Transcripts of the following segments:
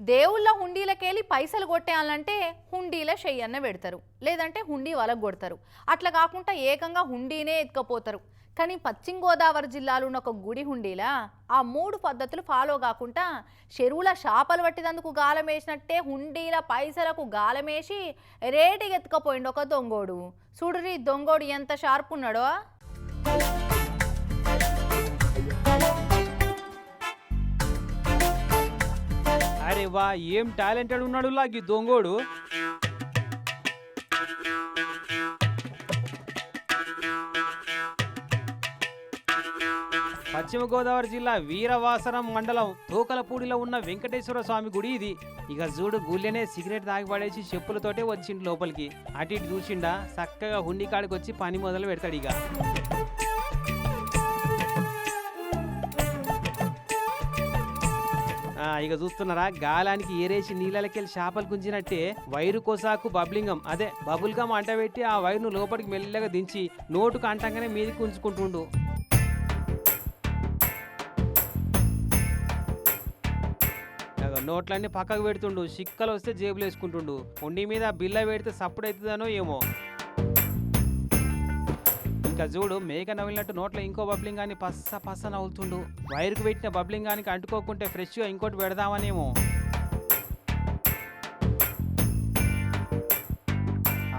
దేవుళ్ళ హుండీలకెళ్ళి పైసలు కొట్టేయాలంటే హుండీల చెయ్యన్న పెడతారు. లేదంటే హుండీ వాళ్ళకు కొడతారు. అట్లా కాకుండా ఏకంగా హుండీనే ఎత్తుకపోతారు. కానీ పశ్చిమ గోదావరి జిల్లాలో ఉన్న ఒక గుడి హుండీలా? ఆ మూడు పద్ధతులు ఫాలో కాకుండా చెరువుల షాపలు పట్టినందుకు గాలం వేసినట్టే హుండీల పైసలకు గాలమేసి రేటు ఎత్తుకపోయిండు ఒక దొంగోడు. చూడురి దొంగోడు ఎంత షార్ప్ ఉన్నాడో? అరే వా ఏం టాలెంటెడ్ ఉన్నాడు లాగి దొంగోడు. పశ్చిమ గోదావరి జిల్లా వీరవాసరం మండలం తోకలపూడిలో ఉన్న వెంకటేశ్వర స్వామి గుడి ఇది. ఇక జూడు గుళ్ళెనే సిగరెట్ తాగి పడేసి చెప్పులతోటే వచ్చిండు లోపలికి. అటు ఇటు చూసిండా చక్కగా హుండి కాడికి వచ్చి పని మొదలు పెడతాడు ఇక. ఇక చూస్తున్నారా? గాలానికి ఏరేసి నీళ్ళకెళ్ళి చేపలు గుంజినట్టే వైరు కోసాకు బబ్లింగం. అదే బబుల్ గమ్ అంటబెట్టి ఆ వైరును లోపలికి మెల్లగా దించి నోటుకు అంటంగానే మీదికి ఉంచుకుంటుండు నోట్లన్నీ పక్కకు పెడుతుండు. సిక్కలు వస్తే జేబులు వేసుకుంటుండు ఉండి మీద బిల్ల పెడితే సప్పుడు అవుతుందనో ఏమో. ఇక చూడు మేక నవ్వినట్టు నోట్లో ఇంకో బబ్లింగ్ గాని పస్స పస్స నవ్వుతుండు. వైర్కు పెట్టిన బబ్లింగ్ గానికి అంటుకోకుంటే ఫ్రెష్గా ఇంకోటి పెడదామనేమో.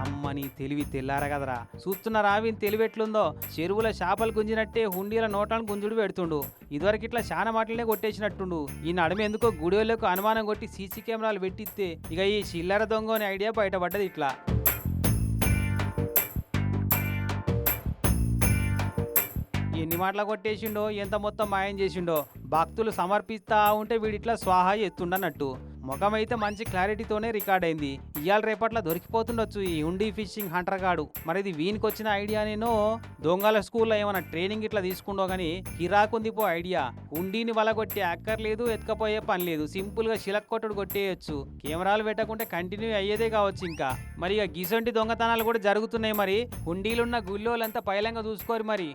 అమ్మని తెలివి తెల్లారా కదరా. చూస్తున్న రావిని తెలివి ఎట్లుందో. చెరువుల చేపలు గుంజినట్టే హుండీల నోటాన్ని గుంజుడు పెడుతుండు. ఇదివరకు ఇట్లా చాలా మాటలనే కొట్టేసినట్టుండు. ఈ నడుమ ఎందుకో గుడివలకు అనుమానం కొట్టి సీసీ కెమెరాలు పెట్టిస్తే ఇక ఈ చిల్లర దొంగ అనే ఐడియా బయటపడ్డది ఇట్లా. ఎన్ని మాటలు కొట్టేసిండో ఎంత మొత్తం మాయం చేసిండో భక్తులు సమర్పిస్తా ఉంటే వీడిట్లా స్వాహా ఎత్తుండన్నట్టు ముఖం అయితే మంచి క్లారిటీతోనే రికార్డ్ అయింది. ఇవాళ రేపట్ల దొరికిపోతుండొచ్చు ఈ ఉండి ఫిషింగ్ హంటర్ గాడు మరి ఇది వీనికి వచ్చిన ఐడియా నేను దొంగల స్కూల్లో ఏమైనా ట్రైనింగ్ ఇట్లా తీసుకుండో గానీ కిరాకుంది పో ఐడియా. ఉండిని వలగొట్టి అక్కర్లేదు ఎత్తుకపోయే పని లేదు. సింపుల్గా శిలక్ కొట్టుడు కొట్టేయచ్చు. కెమెరాలు పెట్టకుంటే కంటిన్యూ అయ్యేదే కావచ్చు ఇంకా. మరి ఇక గిసొంటి దొంగతనాలు కూడా జరుగుతున్నాయి మరి. హుండీలున్న గుళ్ళోలంతా పైలంగా చూసుకోరు మరి.